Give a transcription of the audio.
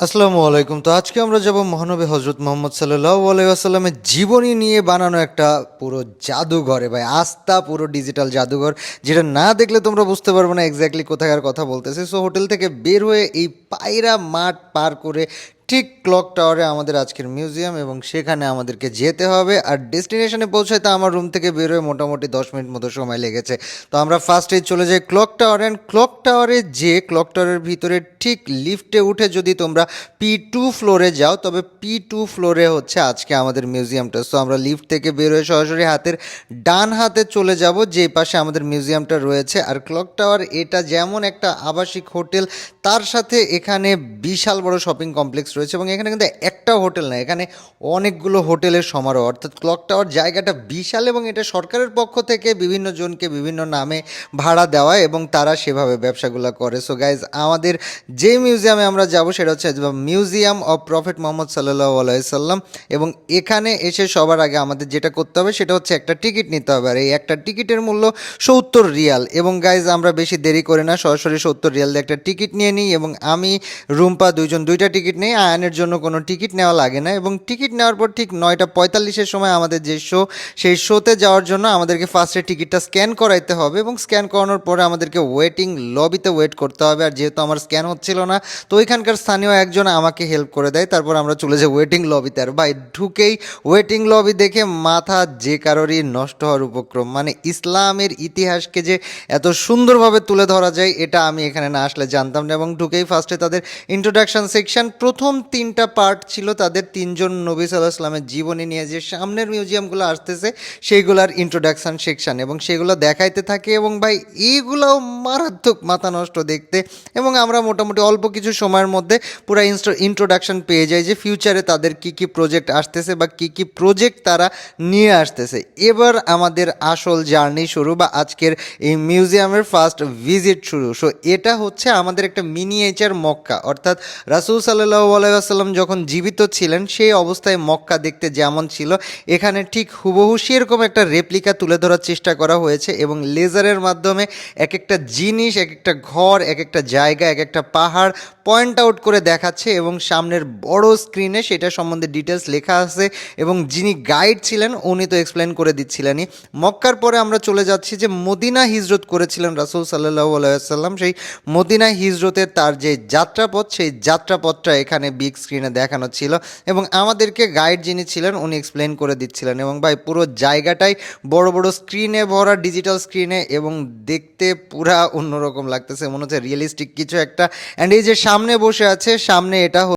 আসসালামু আলাইকুম। তো আজকে আমরা যাব মহানবী হজরত মোহাম্মদ সাল্লাহ আলাইসাল্লামের জীবনী নিয়ে বানানো একটা পুরো জাদুঘরে ভাই, আস্থা পুরো ডিজিটাল জাদুঘর, যেটা না দেখলে তোমরা বুঝতে পারবে না এক্স্যাক্টলি কোথাকার কথা বলতেছে। সো হোটেল থেকে বের হয়ে এই পায়রা মাঠ পার করে ঠিক ক্লক টাওয়ারে আমাদের আজকের মিউজিয়াম এবং সেখানে আমাদেরকে যেতে হবে। আর ডেস্টিনেশনে পৌঁছাতে আমার রুম থেকে বেরোয় মোটামুটি দশ মিনিট মতো সময় লেগেছে। তো আমরা ফার্স্টে চলে যাই ক্লক টাওয়ার। অ্যান্ড ক্লক টাওয়ারে যে ক্লক টাওয়ারের ভিতরে ঠিক লিফটে উঠে যদি তোমরা পি টু ফ্লোরে যাও, তবে পি টু ফ্লোরে হচ্ছে আজকে আমাদের মিউজিয়ামটা। সো আমরা লিফট থেকে বেরোয় সরাসরি হাতের ডান হাতে চলে যাব, যে পাশে আমাদের মিউজিয়ামটা রয়েছে। আর ক্লক টাওয়ার এটা যেমন একটা আবাসিক হোটেল, তার সাথে এখানে বিশাল বড় শপিং কমপ্লেক্স রয়েছে এবং এখানে কিন্তু একটা হোটেল না এখানে অনেকগুলো হোটেলের সমারোহ, অর্থাৎ ক্লক টাওয়ার জায়গাটা বিশাল এবং এটা সরকারের পক্ষ থেকে বিভিন্ন জনকে বিভিন্ন নামে ভাড়া দেওয়া এবং তারা সেভাবে ব্যবসাগুলো করে। সো গাইজ আমাদের যে মিউজিয়ামে আমরা যাব সেটা হচ্ছে মিউজিয়াম অফ প্রফেট মোহাম্মদ সাল্লাহ আলাইসাল্লাম এবং এখানে এসে সবার আগে আমাদের যেটা করতে হবে সেটা হচ্ছে একটা টিকিট নিতে হবে। আর এই একটা টিকিটের মূল্য সত্তর রিয়াল এবং গাইজ আমরা বেশি দেরি করে না, সরাসরি সত্তর রিয়াল দিয়ে একটা টিকিট নিয়ে নিই এবং আমি, রুম্পা দুইজন দুইটা টিকিট নেই আয়নের জন্য কোনো টিকিট নেওয়া লাগে না এবং টিকিট নেওয়ার পর ঠিক নয়টা পঁয়তাল্লিশের সময় আমাদের যে শো, সেই শোতে যাওয়ার জন্য আমাদেরকে ফার্স্টে টিকিটটা স্ক্যান করাইতে হবে এবং স্ক্যান করানোর পরে আমাদেরকে ওয়েটিং লবিতে ওয়েট করতে হবে। আর যেহেতু আমার স্ক্যান হচ্ছিল না, তো ওইখানকার স্থানীয় একজন আমাকে হেল্প করে দেয়। তারপর আমরা চলে যাই ওয়েটিং লবিতে। আর ভাই, ঢুকেই ওয়েটিং লবি দেখে মাথা যে কারোরই নষ্ট হওয়ার উপক্রম। মানে ইসলামের ইতিহাসকে যে এত সুন্দরভাবে তুলে ধরা যায়, এটা আমি এখানে না আসলে জানতাম না এবং ঢুকেই ফার্স্টে তাদের ইন্ট্রোডাকশন সেকশন প্রথম তিনটা পার্ট ছিল তাদের তিনজন নবী সাল্লাহ ইসলামের জীবনী নিয়ে যে সামনের মিউজিয়ামগুলো আসতেছে, সেইগুলোর ইন্ট্রোডাকশন সেকশন এবং সেগুলো দেখাইতে থাকে এবং ভাই, এইগুলোও মারাত্মক মাথা নষ্ট দেখতে এবং আমরা মোটামুটি অল্প কিছু সময়ের মধ্যে পুরো ইন্ট্রোডাকশন পেয়ে যাই যে ফিউচারে তাদের কি কি প্রজেক্ট আসতেছে বা কি কি প্রজেক্ট তারা নিয়ে আসতেছে। এবার আমাদের আসল জার্নি শুরু বা আজকের এই মিউজিয়ামের ফার্স্ট ভিজিট শুরু। সো এটা হচ্ছে আমাদের একটা মিনিয়েচার মক্কা। অর্থাৎ রাসুল সাল্লাহ আলাইসাল্লাম যখন জীবিত ছিলেন, সেই অবস্থায় মক্কা দেখতে যেমন ছিল, এখানে ঠিক হুবহু সেরকম একটা রেপ্লিকা তুলে ধরার চেষ্টা করা হয়েছে এবং লেজারের মাধ্যমে এক একটা জিনিস এক একটা ঘর এক একটা জায়গা এক একটা পাহাড় পয়েন্ট আউট করে দেখাচ্ছে এবং সামনের বড় স্ক্রিনে সেটা সম্বন্ধে ডিটেলস লেখা আছে এবং যিনি গাইড ছিলেন, উনি তো এক্সপ্লেন করে দিচ্ছিলেনই। মক্কার পরে আমরা চলে যাচ্ছি যে মদিনা হিজরত করেছিলেন রাসুল সাল্লাহ আলাইসাল্লাম সেই মদিনা হিজরতের তার যে যাত্রাপথ, সেই যাত্রাপথটা এখানে বিগ স্ক্রিনে দেখানো ছিল এবং আমাদেরকে গাইড যিনি ছিলেন, উনি এক্সপ্লেন করে দিচ্ছিলেন। এবং ভাই, পুরো জায়গাটাই বড় বড় স্ক্রিনে ভরা ডিজিটাল স্ক্রিনে এবং দেখতে পুরা অন্যরকম লাগতেছে। মনে হচ্ছে রিয়েলিস্টিক কিছু একটা। অ্যান্ড এই যে সামনে বসে আছে, সামনে এটা